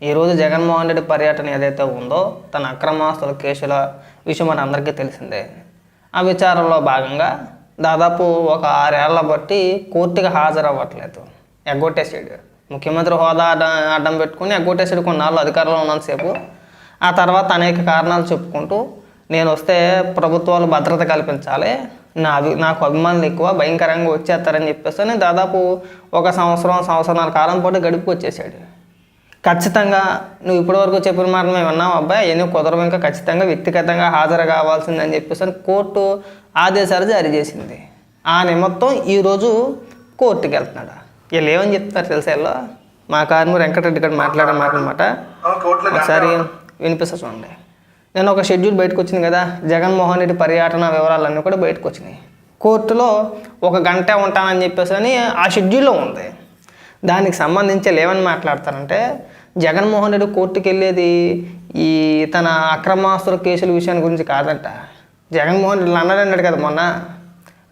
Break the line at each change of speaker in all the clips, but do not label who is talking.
ఈరోజు జగన్మోహన్ రెడ్డి పర్యటన ఏదైతే ఉందో తన అక్రమాస్తుల కేసుల విషయం మన అందరికీ తెలిసిందే. ఆ విచారంలో భాగంగా దాదాపు ఒక ఆరేళ్ళ బట్టి కోర్టుకి హాజరవ్వట్లేదు. ఎగ్గొట్టేసాడు ముఖ్యమంత్రి హోదా అడ్డం అడ్డం పెట్టుకుని ఎగ్గొట్టేసాడు కొన్నాళ్ళు అధికారంలో ఉన్నంతసేపు. ఆ తర్వాత అనేక కారణాలు చెప్పుకుంటూ నేను వస్తే ప్రభుత్వాలు భద్రత కల్పించాలి నా అభి నాకు అభిమానులు ఎక్కువ భయంకరంగా వచ్చేస్తారని చెప్పేసి దాదాపు ఒక సంవత్సరం సంవత్సరాల కాలం పాటు గడిపి వచ్చేసాడు ఖచ్చితంగా నువ్వు ఇప్పటివరకు చెప్పిన మాట మేము విన్నాం అబ్బాయి అవన్నీ కుదరవు. ఇంకా ఖచ్చితంగా వ్యక్తిగతంగా హాజరు కావాల్సిందని చెప్పేసి అని కోర్టు ఆదేశాలు జారీ చేసింది. ఆ నిమిత్తం ఈరోజు కోర్టుకి వెళ్తున్నాడు. వీళ్ళు ఏమని చెప్తున్నారు తెలుసా వీళ్ళు? మా కార్మికుడు వెంకటరెడ్డి గారు మాట్లాడే మాట అనమాట ఒకసారి వినిపిస్తా చూడండి. నేను ఒక షెడ్యూల్ బయటకు వచ్చింది కదా జగన్మోహన్ రెడ్డి పర్యటన వివరాలన్నీ కూడా బయటకు వచ్చినాయి. కోర్టులో ఒక గంట ఉంటానని చెప్పేసి అని ఆ షెడ్యూల్లో ఉంది. దానికి సంబంధించి ఏమని మాట్లాడతారంటే జగన్మోహన్ రెడ్డి కోర్టుకు వెళ్ళేది ఈ తన అక్రమాస్తుల కేసుల విషయాన్ని గురించి కాదంట. జగన్మోహన్ రెడ్డి లండన్ అన్నాడు కదా మొన్న.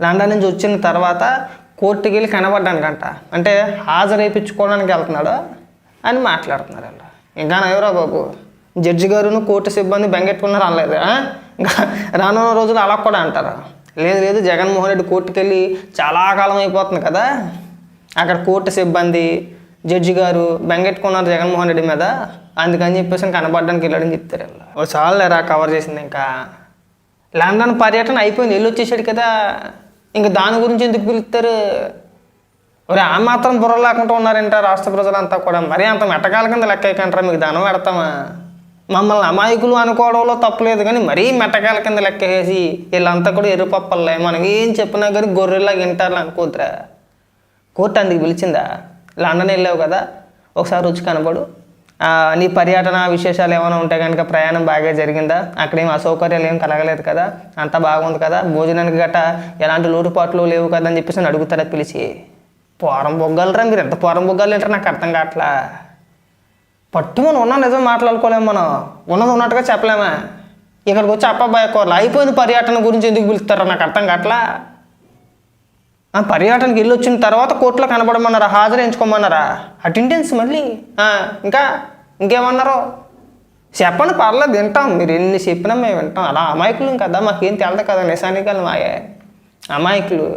లండన్ నుంచి వచ్చిన తర్వాత కోర్టుకి వెళ్ళి కనబడ్డానికంట. అంటే హాజరైపించుకోవడానికి వెళ్తున్నాడు అని మాట్లాడుతున్నారు వాళ్ళు. ఇంకా నయ్యరా బాబు? జడ్జి గారును కోర్టు సిబ్బంది బెంగెట్టుకున్నారు అనలేదు ఇంకా రానున్న రోజులు అలా కూడా అంటారు. లేదు లేదు జగన్మోహన్ రెడ్డి కోర్టుకి వెళ్ళి చాలా కాలం అయిపోతుంది కదా. అక్కడ కోర్టు సిబ్బంది జడ్జి గారు బెంగెట్టుకున్నారు జగన్మోహన్ రెడ్డి మీద. అందుకని చెప్పేసి కనబడడానికి వెళ్ళాడని చెప్తారు ఓ చాలు రా కవర్ చేసింది ఇంకా. లండన్ పర్యటన అయిపోయింది వెళ్ళి వచ్చేసాడు కదా. ఇంకా దాని గురించి ఎందుకు పిలుస్తారు? మరి ఆ మాత్రం బుర్ర లేకుండా ఉన్నారంట రాష్ట్ర ప్రజలంతా కూడా. మరీ అంత మెట్టకాల కింద లెక్క ఎక్కంటారా మీకు దానం పెడతామా? మమ్మల్ని అమాయకులు అనుకోవడంలో తప్పలేదు కానీ మరీ మెట్టకాల కింద లెక్క వేసి వీళ్ళంతా కూడా ఎరుపప్పలే మనం ఏం చెప్పినా కానీ గొర్రెలాగా వింటారు అనుకోద్రా కోర్టు అందుకు పిలిచిందా? లండన్ వెళ్ళావు కదా? ఒకసారి రుచి కనబడు నీ పర్యటన విశేషాలు ఏమైనా ఉంటే కనుక ప్రయాణం బాగా జరిగిందా? అక్కడేం అసౌకర్యాలు ఏం కలగలేదు కదా? అంతా బాగుంది కదా? భోజనానికి గట్ట ఎలాంటి లోటుపాట్లు లేవు కదా అని చెప్పేసి అడుగుతారా పిలిచి? పోరం బొగ్గలరా మీరు ఎంత పోరం బొగ్గలు ఏంటారు నాకు అర్థం కావట్లా. పట్టుమని ఉన్న నిజం మాట్లాడుకోలేము మనం. ఉన్నది ఉన్నట్టుగా చెప్పలేమా. ఇక్కడికి వచ్చి అప్పబాయ్ కూరలు అయిపోయింది పర్యటన గురించి ఎందుకు పిలుస్తారా నాకు అర్థం కావట్లా. పర్యటనకి వెళ్ళి వచ్చిన తర్వాత కోర్టులో కనబడమన్నారా? హాజరించుకోమన్నారా అటెండెన్స్ మళ్ళీ? ఇంకా ఇంకేమన్నారు? చెప్పండి పర్లేదు వింటాం. మీరు ఎన్ని చెప్పినా మేము వింటాం. అలా అమాయకులు కదా మాకేం తెలదు కదా నిశానికలు మాయే. అమాయకులు.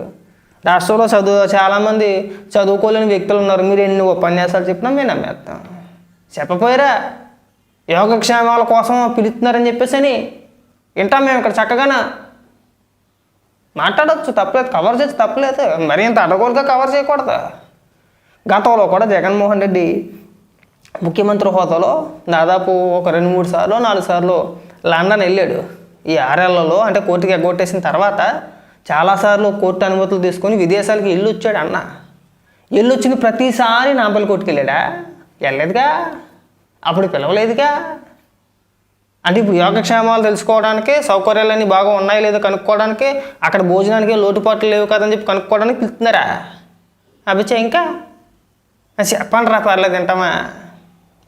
రాష్ట్రంలో చదువు చాలామంది చదువుకోలేని వ్యక్తులు ఉన్నారు. మీరు ఎన్ని ఉపన్యాసాలు చెప్పినా మేము నమ్మేస్తాం. చెప్పపోయారా. యోగక్షేమాల కోసం పిలుస్తున్నారని చెప్పేసి అని వింటాం మేము ఇక్కడ చక్కగానే? మాట్లాడచ్చు తప్పలేదు కవర్ చేసి తప్పలేదు. మరి ఇంత అడగోలుగా కవర్ చేయకూడదు? గతంలో కూడా జగన్మోహన్ రెడ్డి ముఖ్యమంత్రి హోదాలో దాదాపు ఒక రెండు మూడు సార్లు నాలుగు సార్లు లండన్ వెళ్ళాడు. ఈ ఆరేళ్ళలో అంటే కోర్టుకి ఎగ్గొట్టేసిన తర్వాత చాలాసార్లు కోర్టు అనుమతులు తీసుకొని విదేశాలకి ఇల్లు వచ్చాడు అన్న. ఇల్లు వచ్చిన ప్రతిసారి నాంపల్లి కోర్టుకి వెళ్ళాడా? వెళ్ళలేదుగా. అప్పుడు పిలవలేదుగా. అంటే ఇప్పుడు యోగక్షేమాలు తెలుసుకోవడానికి సౌకర్యాలన్నీ బాగా ఉన్నాయో లేదో కనుక్కోవడానికి అక్కడ భోజనానికి లోటుపాట్లు లేవు కదని చెప్పి కనుక్కోవడానికి పిలుస్తున్నారా? అభిచే ఇంకా? చెప్పండిరా చెప్పండి రా పర్లేదు తింటామా?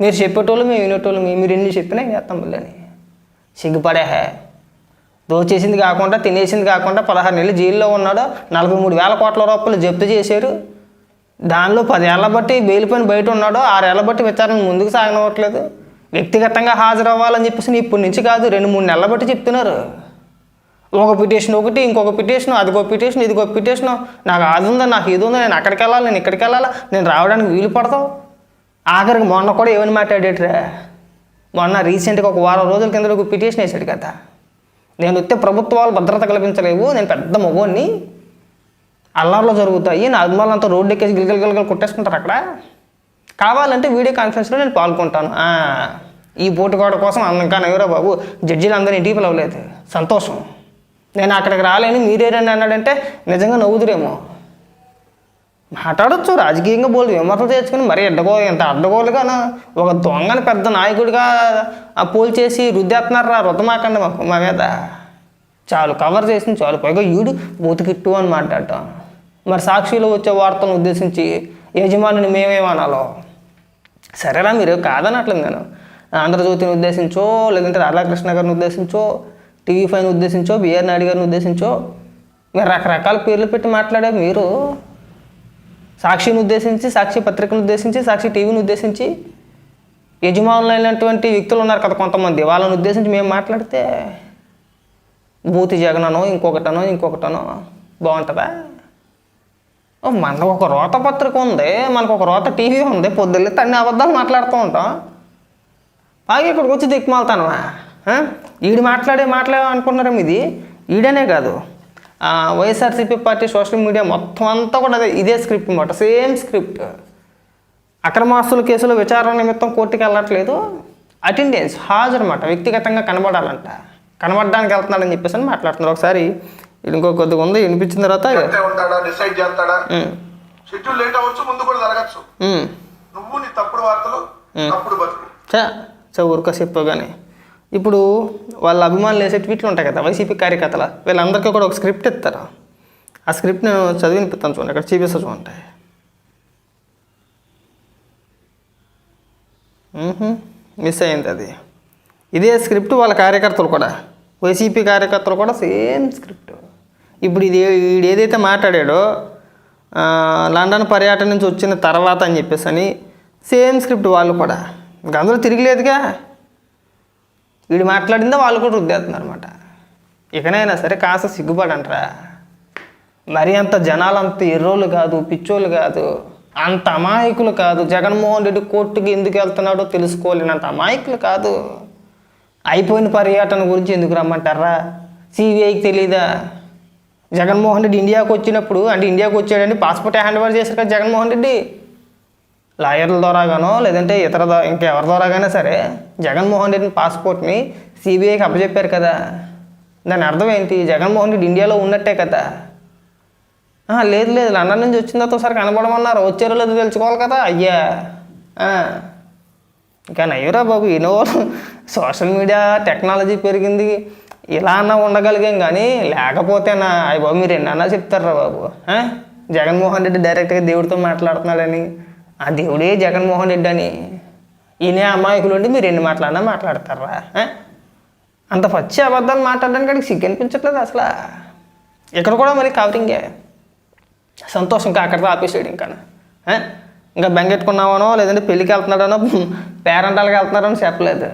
మీరు చెప్పేటోళ్ళు మేము వినేటోళ్ళు మీరు ఎన్ని చెప్పినా చేస్తాం మళ్ళీ సిగ్గుపడే దోచేసింది కాకుండా తినేసింది కాకుండా పదహారు నెలలు జైల్లో ఉన్నాడు నలభై మూడు వేల కోట్ల రూపాయలు జప్తు చేశారు. దానిలో పదేళ్ళ బట్టి బెయిల్ పైన బయట ఉన్నాడు ఆరేళ్ళ బట్టి విచారణ ముందుకు సాగనవ్వట్లేదు. వ్యక్తిగతంగా హాజరవ్వాలని చెప్పేసి ఇప్పటి నుంచి కాదు రెండు మూడు నెలల బట్టి చెప్తున్నారు. ఒక పిటిషన్ ఒకటి ఇంకొక పిటిషన్ అదిగో పిటిషన్ ఇదిగో పిటిషన్. నాకు అది ఉందా నాకు ఇది ఉందా నేను అక్కడికి వెళ్ళాలి నేను ఇక్కడికి వెళ్ళాలా? నేను రావడానికి వీలు పడతావు? ఆఖరికి మొన్న కూడా ఏమని మాట్లాడేట్రా? మొన్న రీసెంట్గా ఒక వారం రోజుల కింద ఒక పిటిషన్ వేసాడు కదా. నేను వస్తే ప్రభుత్వాలు భద్రత కల్పించలేవు నేను పెద్ద మగోని అల్లార్లో జరుగుతాయి నా అభిమానులంతా రోడ్డు ఎక్కేసి గిలగల గిలగల కొట్టేసుకుంటారు అక్కడ. కావాలంటే వీడియో కాన్ఫరెన్స్లో నేను పాల్గొంటాను. ఈ పోటుకోడ కోసం అందంగా ఎవరో బాబు జడ్జీలు అందరూ ఇంటికి పిలవలేదు సంతోషం. నేను అక్కడికి రాలేని మీరేరని అన్నాడంటే నిజంగా నవ్వుదురేమో. మాట్లాడొచ్చు రాజకీయంగా బోల్డ్ విమర్శలు తెచ్చుకుని మరీ అడ్డగో ఎంత అడ్డగోలుగా ఒక దొంగని పెద్ద నాయకుడిగా ఆ పోల్ చేసి రుద్దేస్తున్నారు రా రుద్దమాకండి మాకు మా మీద? చాలు కవర్ చేసింది చాలు. పైగా ఈడు బూతుకిట్టు అని మాట్లాడటం. మరి సాక్షిలో వచ్చే వార్తను ఉద్దేశించి యజమానిని మేమేమనాలో? సరేరా మీరు కాదనట్లేదు నేను. ఆంధ్రజ్యోతిని ఉద్దేశించో లేదంటే రాధాకృష్ణ గారిని ఉద్దేశించో టీవీ ఫైవ్ని ఉద్దేశించో బిఆర్ నాయుడు గారిని ఉద్దేశించో మీరు రకరకాల పేర్లు పెట్టి మాట్లాడే మీరు. సాక్షిని ఉద్దేశించి సాక్షి పత్రికను ఉద్దేశించి సాక్షి టీవీని ఉద్దేశించి యజమానులైనటువంటి వ్యక్తులు ఉన్నారు కదా కొంతమంది. వాళ్ళని ఉద్దేశించి మేము మాట్లాడితే భూతి జగననో ఇంకొకటనో ఇంకొకటనో బాగుంటుందా? మనకు ఒక రోత పత్రిక ఉంది. మనకు ఒక రోత టీవీ ఉంది. పొద్దున్నే తన్ని అబద్ధాలు మాట్లాడుతూ ఉంటాం. బాగా ఇక్కడికి వచ్చి దిక్కుమాలుతానవా? ఈడు మాట్లాడే మాట్లాడే అనుకుంటున్నారేమో ఇది? ఈడనే కాదు. వైఎస్ఆర్సీపీ పార్టీ సోషల్ మీడియా మొత్తం అంతా కూడా అదే ఇదే స్క్రిప్ట్ అనమాట సేమ్ స్క్రిప్ట్. అక్రమాస్తుల కేసులో విచారణ నిమిత్తం కోర్టుకి వెళ్ళట్లేదు. అటెండెన్స్ హాజరు అనమాట వ్యక్తిగతంగా కనబడాలంట. కనబడడానికి వెళ్తున్నాడని చెప్పేసి అని మాట్లాడుతున్నారు. ఒకసారి ఇంకో కొద్దిగా ఉంది వినిపించిన తర్వాత
ఉంటాడా డిసైడ్ చేస్తాడా?
ఉమ్,
షెడ్యూల్ లేట్ అవ్వచ్చు ముందు కూడా జరగచ్చు.
ఉమ్,
నువ్వు నీ తప్పుడు వార్తలు తప్పుడు బతుకు.
చా చా ఊరిక చెప్పు కానీ. ఇప్పుడు వాళ్ళ అభిమానులు వేసే ట్వీట్లు ఉంటాయి కదా వైసీపీ కార్యకర్తల వీళ్ళందరికీ కూడా ఒక స్క్రిప్ట్ ఇస్తారు? ఆ స్క్రిప్ట్ నేను చదివి వినిపిస్తాను చూడండి ఇక్కడ చూపిస్తా చూడండి. మిస్ అయింది అది. ఇదే స్క్రిప్ట్ వాళ్ళ కార్యకర్తలు కూడా వైసీపీ కార్యకర్తలు కూడా సేమ్ స్క్రిప్ట్. ఇప్పుడు ఇది వీడు ఏదైతే మాట్లాడాడో లండన్ పర్యటన నుంచి వచ్చిన తర్వాత అని చెప్పేసి అని సేమ్ స్క్రిప్ట్ వాళ్ళు కూడా. ఇంకా అందులో తిరిగిలేదుగా. వీడు మాట్లాడిందో వాళ్ళు కూడా రుద్దేస్తున్నారు అనమాట ఇకనైనా సరే కాస్త సిగ్గుపడంట్రా. మరి అంత జనాలు అంత ఎర్రోళ్ళు కాదు పిచ్చోళ్ళు కాదు అంత అమాయకులు కాదు. జగన్మోహన్ రెడ్డి కోర్టుకి ఎందుకు వెళ్తున్నాడో తెలుసుకోలేనంత అమాయకులు కాదు. అయిపోయిన పర్యటన గురించి ఎందుకు రమ్మంటారా? సిబిఐకి తెలీదా? జగన్మోహన్ రెడ్డి ఇండియాకి వచ్చినప్పుడు అంటే ఇండియాకి వచ్చాడని పాస్పోర్ట్ హ్యాండ్ ఓవర్ చేశారు కదా జగన్మోహన్ రెడ్డి. లాయర్ల ద్వారాగానో లేదంటే ఇతర ద్వా- ఇంకెవరి ద్వారాగానే సరే జగన్మోహన్ రెడ్డి పాస్పోర్ట్ని సిబిఐకి అప్పచెప్పారు కదా. దాని అర్థం ఏంటి? జగన్మోహన్ రెడ్డి ఇండియాలో ఉన్నట్టే కదా. లేదు లేదు. లండన్ నుంచి వచ్చిన తర్వాత ఒకసారి కనబడమన్నారు. వచ్చారో లేదో తెలుసుకోవాలి కదా. అయ్యా. ఆ. ఇంకా నయ్యరా బాబు ఎన్నో సోషల్ మీడియా టెక్నాలజీ పెరిగింది. ఇలా అన్నా ఉండగలిగాం కానీ లేకపోతేనా అయ్య బాబు మీరు ఎన్నన్నా చెప్తారా బాబు జగన్మోహన్ రెడ్డి డైరెక్ట్గా దేవుడితో మాట్లాడుతున్నాడని. ఆ దేవుడే జగన్మోహన్ రెడ్డి అని. ఈయనే అమాయకులు ఉండి మీరు ఎన్ని మాట్లాడినా మాట్లాడతారా అంత పచ్చి అబద్ధాలు మాట్లాడడానికి అడిగి సిగ్గు అనిపించట్లేదు అసలు. ఇక్కడ కూడా మరి కవరింగే సంతోషం ఇంకా అక్కడితో ఆపేసాడు ఇంకా. ఇంకా బెంగెట్టుకున్నామనో లేదంటే పెళ్ళికి వెళ్తున్నాడనో పేరెంటాలకు వెళ్తున్నారనో చెప్పలేదు.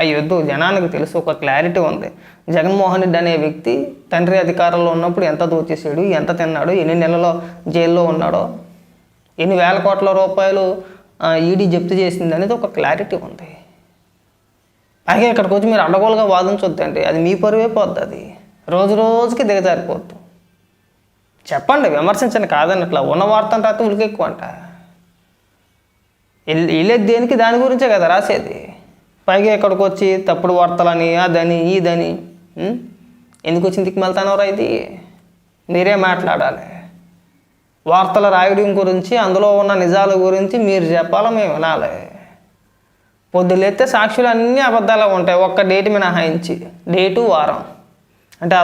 అయ్యొద్దు జనానికి తెలుసు ఒక క్లారిటీ ఉంది. జగన్మోహన్ రెడ్డి అనే వ్యక్తి తండ్రి అధికారంలో ఉన్నప్పుడు ఎంత దోచేసాడు ఎంత తిన్నాడు ఎన్ని నెలలో జైల్లో ఉన్నాడో ఎన్ని వేల కోట్ల రూపాయలు ఈడీ జప్తు చేసింది అనేది ఒక క్లారిటీ ఉంది. అలాగే ఇక్కడికి వచ్చి మీరు అడ్డగోలుగా వాదించొద్దండి. అది మీ పరువే పోద్ది అది. రోజు రోజుకి దిగజారిపోద్దు. చెప్పండి విమర్శించండి కాదన్నట్లా ఉన్న వార్తను రాత్రి ఉలికి ఎక్కువ అంట వెళ్ళేది దేనికి? దాని గురించే కదా రాసేది. పైగా ఇక్కడికి వచ్చి తప్పుడు వార్తలని అదని ఇదని ఉం? ఎందుకు వచ్చింది దిక్కుమెళ్తానోరా ఇది? మీరే మాట్లాడాలి. వార్తల రాయడం గురించి అందులో ఉన్న నిజాల గురించి మీరు చెప్పాలి మేము వినాలి. పొద్దులేస్తే సాక్షులు అన్నీ అబద్ధాలు ఉంటాయి. ఒక్క డేట్ మినహాయించి. డేటు వారం. అంటే ఆ